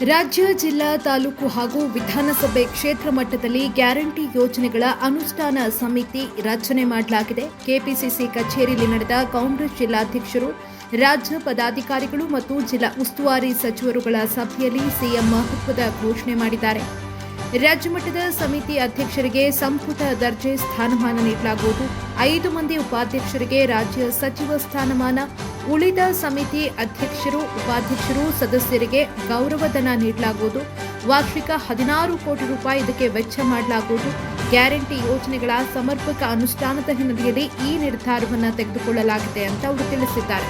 ರಾಜ್ಯ, ಜಿಲ್ಲಾ, ತಾಲೂಕು ಹಾಗೂ ವಿಧಾನಸಭೆ ಕ್ಷೇತ್ರ ಮಟ್ಟದಲ್ಲಿ ಗ್ಯಾರಂಟಿ ಯೋಜನೆಗಳ ಅನುಷ್ಠಾನ ಸಮಿತಿ ರಚನೆ ಮಾಡಲಾಗಿದೆ. ಕೆಪಿಸಿಸಿ ಕಚೇರಿಯಲ್ಲಿ ನಡೆದ ಕಾಂಗ್ರೆಸ್ ಜಿಲ್ಲಾಧ್ಯಕ್ಷರು, ರಾಜ್ಯ ಪದಾಧಿಕಾರಿಗಳು ಮತ್ತು ಜಿಲ್ಲಾ ಉಸ್ತುವಾರಿ ಸಚಿವರುಗಳ ಸಭೆಯಲ್ಲಿ ಸಿಎಂ ಮಹತ್ವದ ಘೋಷಣೆ ಮಾಡಿದ್ದಾರೆ. ರಾಜ್ಯ ಮಟ್ಟದ ಸಮಿತಿ ಅಧ್ಯಕ್ಷರಿಗೆ ಸಂಪುಟ ದರ್ಜೆ ಸ್ಥಾನಮಾನ ನೀಡಲಾಗುವುದು. ಐದು ಮಂದಿ ಉಪಾಧ್ಯಕ್ಷರಿಗೆ ರಾಜ್ಯ ಸಚಿವ ಸ್ಥಾನಮಾನ ಉಳಿದ ಸಮಿತಿ ಅಧ್ಯಕ್ಷರು, ಉಪಾಧ್ಯಕ್ಷರು, ಸದಸ್ಯರಿಗೆ ಗೌರವಧನ ನೀಡಲಾಗುವುದು. ವಾರ್ಷಿಕ ಹದಿನಾರು ಕೋಟಿ ರೂಪಾಯಿ ಇದಕ್ಕೆ ವೆಚ್ಚ ಮಾಡಲಾಗುವುದು. ಗ್ಯಾರಂಟಿ ಯೋಜನೆಗಳ ಸಮರ್ಪಕ ಅನುಷ್ಠಾನದ ಹಿನ್ನೆಲೆಯಲ್ಲಿ ಈ ನಿರ್ಧಾರವನ್ನು ತೆಗೆದುಕೊಳ್ಳಲಾಗಿದೆ ಅಂತ ಅವರು ತಿಳಿಸಿದ್ದಾರೆ.